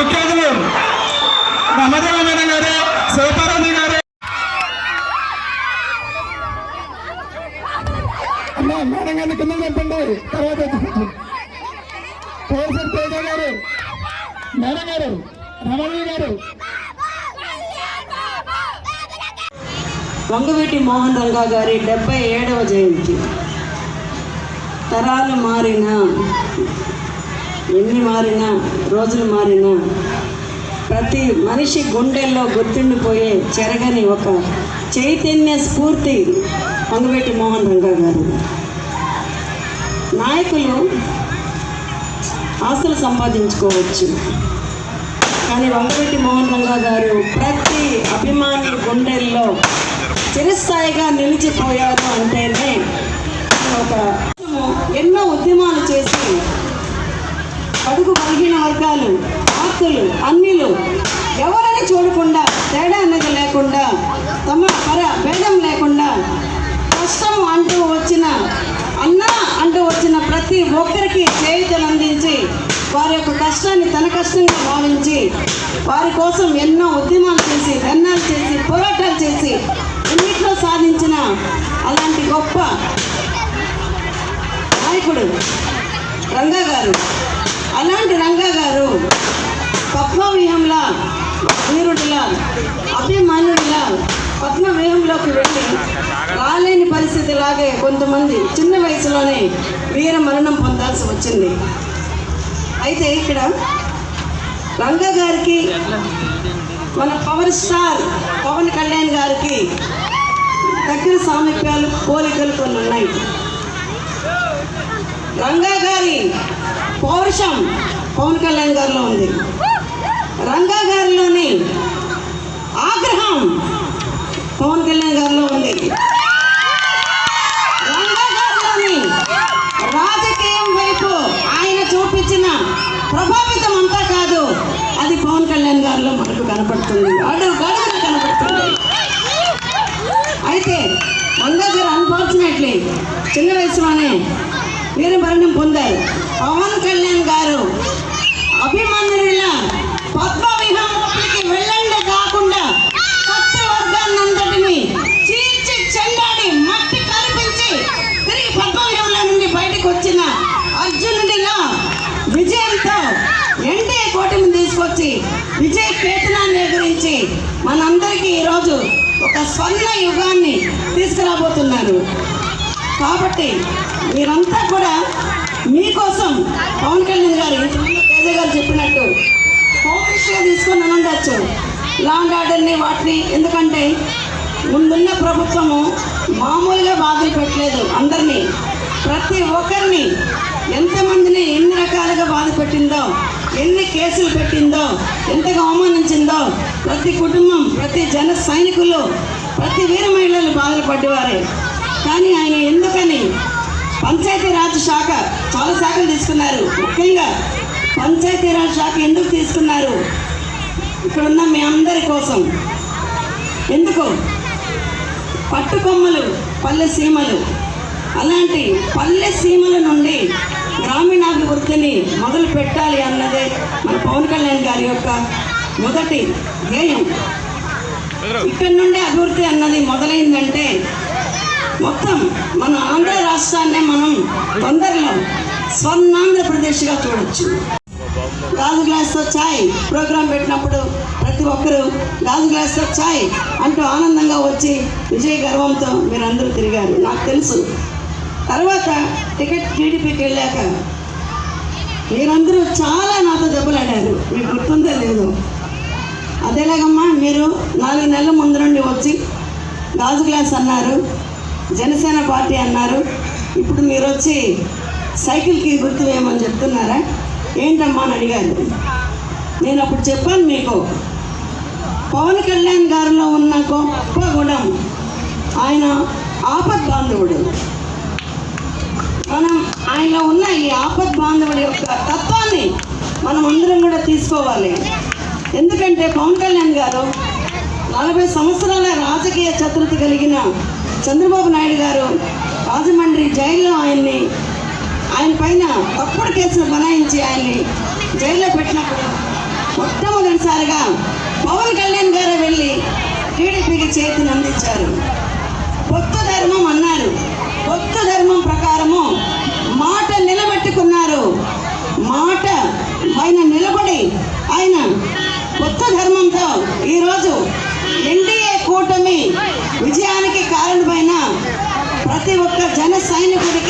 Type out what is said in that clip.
ముఖ్య అతిథులు మేడం గారు శివపార్వతి గారు. మేడం గారిని కింద చెప్పండి తర్వాత తేజ గారు మేడం గారు గారు. వంగవీటి మోహన్ రంగా గారి డెబ్బై ఏడవ జయంతి. తరాలు మారిన ఎన్ని మారినా రోజులు మారినా ప్రతి మనిషి గుండెల్లో గుర్తుండిపోయే చెరగని ఒక చైతన్య స్ఫూర్తి వంగవీటి మోహన్ రంగా గారు. నాయకులు ఆస్తులు సంపాదించుకోవచ్చు. కానీ వంగవీటి మోహన్ రంగా గారు ప్రతి అభిమానుల గుండెల్లో చిరస్థాయిగా నిలిచిపోయారు అంటేనే ఒక ఎన్నో ఉద్యమాలు చేసి అడుగు బలహీన వర్గాలు ఆస్తులు అన్నిలు ఎవరని చూడకుండా తేడా అనేది లేకుండా తమ పర భేదం లేకుండా కష్టం అంటూ వచ్చిన అన్న అంటూ వచ్చిన ప్రతి ఒక్కరికి చేయుతలు అందించి వారి యొక్క కష్టాన్ని తన కష్టంగా భావించి వారి కోసం ఎన్నో ఉద్యమాలు చేసి ధర్నాలు చేసి పోరాటాలు చేసి ఎన్నిట్లో సాధించిన అలాంటి గొప్ప నాయకుడు రంగా గారు అలాంటి రంగా గారు పద్మవ్యూహంలా వీరుడిలా అభిమానుడిలా పద్మవ్యూహంలోకి వెళ్ళి రాలేని పరిస్థితి లాగే కొంతమంది చిన్న వయసులోనే వీర మరణం పొందాల్సి వచ్చింది. అయితే ఇక్కడ రంగా గారికి మన పవర్ స్టార్ పవన్ కళ్యాణ్ గారికి దగ్గర సామీప్యాలు పోలికలు కొన్ని ఉన్నాయి. రంగా గారి పౌరుషం పవన్ కళ్యాణ్ గారిలో ఉంది. రంగా గారిలోని ఆగ్రహం. పవన్ కళ్యాణ్ గారిలో ఉంది రాజకీయం వైపు ఆయన చూపించిన ప్రభావితం అంతా కాదు అది పవన్ కళ్యాణ్ గారిలో మనకు కనపడుతుంది. అడుగు గడుగున కనపడుతుంది అయితే రంగా గారు అన్ఫార్చునేట్లీ చిన్న వయసులోనే వీరమరణం పొందారు. పవన్ కళ్యాణ్ గారు అభిమానుల పద్మ వెళ్ళ మనందరికీ ఈరోజు ఒక స్వర్ణ యుగాన్ని తీసుకురాబోతున్నారు. కాబట్టి మీరంతా కూడా మీకోసం పవన్ కళ్యాణ్ గారు ఇంతకుముందు తేజ గారు చెప్పినట్టు ఫోకస్గా తీసుకొని ఉండొచ్చు లాంగ్ ఆర్డర్ని వాటిని ఎందుకంటే ముందున్న ప్రభుత్వము మామూలుగా బాధలు పెట్టలేదు అందరినీ. ప్రతి ఒక్కరిని ఎంతమందిని ఎన్ని రకాలుగా బాధ పెట్టిందో ఎన్ని కేసులు పెట్టిందో ఎంతగా అవమానించిందో ప్రతి కుటుంబం ప్రతి జన సైనికులు ప్రతి వీర మహిళలు బాధలు పడ్డవారే కానీ ఆయన ఎందుకని పంచాయతీరాజ్ శాఖ చాలా శాఖలు తీసుకున్నారు. ముఖ్యంగా పంచాయతీరాజ్ శాఖ ఎందుకు తీసుకున్నారు? ఇక్కడ ఉన్న మీ అందరి కోసం. ఎందుకు? పట్టుకొమ్మలు పల్లె సీమలు. అలాంటి పల్లె సీమల నుండి గ్రామీణాభివృద్ధిని మొదలు పెట్టాలి అన్నదే మన పవన్ కళ్యాణ్ గారి యొక్క మొదటి ధ్యేయం. ఇక్కడ నుండి అభివృద్ధి అన్నది మొదలైందంటే మొత్తం మన ఆంధ్ర రాష్ట్రాన్నే మనం తొందరలో స్వర్ణాంధ్రప్రదేశ్గా చూడొచ్చు. గాజు గ్లాస్తో ఛాయ్ ప్రోగ్రాం పెట్టినప్పుడు ప్రతి ఒక్కరూ గాజు గ్లాస్తో ఛాయ్ అంటూ ఆనందంగా వచ్చి విజయ గర్వంతో మీరందరూ తిరిగారు. నాకు తెలుసు తర్వాత టికెట్ టీడీపీకి వెళ్ళాక మీరందరూ చాలా నాతో దెబ్బలాడారు మీకు గుర్తుందో లేదు. అదేలాగమ్మా మీరు నాలుగు నెలల ముందు నుండి వచ్చి గాజు గ్లాస్ అన్నారు జనసేన పార్టీ అన్నారు ఇప్పుడు మీరు వచ్చి సైకిల్కి గుర్తు వేయమని చెప్తున్నారా? ఏంటమ్మా అని అడిగారు. నేను అప్పుడు చెప్పాను మీకు పవన్ కళ్యాణ్ గారిలో ఉన్న గొప్ప గుణం ఆయన ఆపద్ బాంధవుడు మనం ఆయనలో ఉన్న ఈ ఆపద్ బాంధవుడి యొక్క తత్వాన్ని మనం అందరం కూడా తీసుకోవాలి. ఎందుకంటే పవన్ కళ్యాణ్ గారు నలభై సంవత్సరాల రాజకీయ చతురత కలిగిన చంద్రబాబు నాయుడు గారు రాజమండ్రి జైల్లో ఆయన్ని ఆయన పైన తప్పుడు కేసులు బనాయించి ఆయన్ని జైల్లో పెట్టినప్పుడు మొట్టమొదటిసారిగా పవన్ కళ్యాణ్ గారు వెళ్ళి టీడీపీకి చేతిని అందించారు. ఆయన నిలబడి ఆయన కొత్త ధర్మంతో ఈరోజు ఎన్డీఏ కూటమి విజయానికి కారణమైన ప్రతి ఒక్క జన సైనికుడికి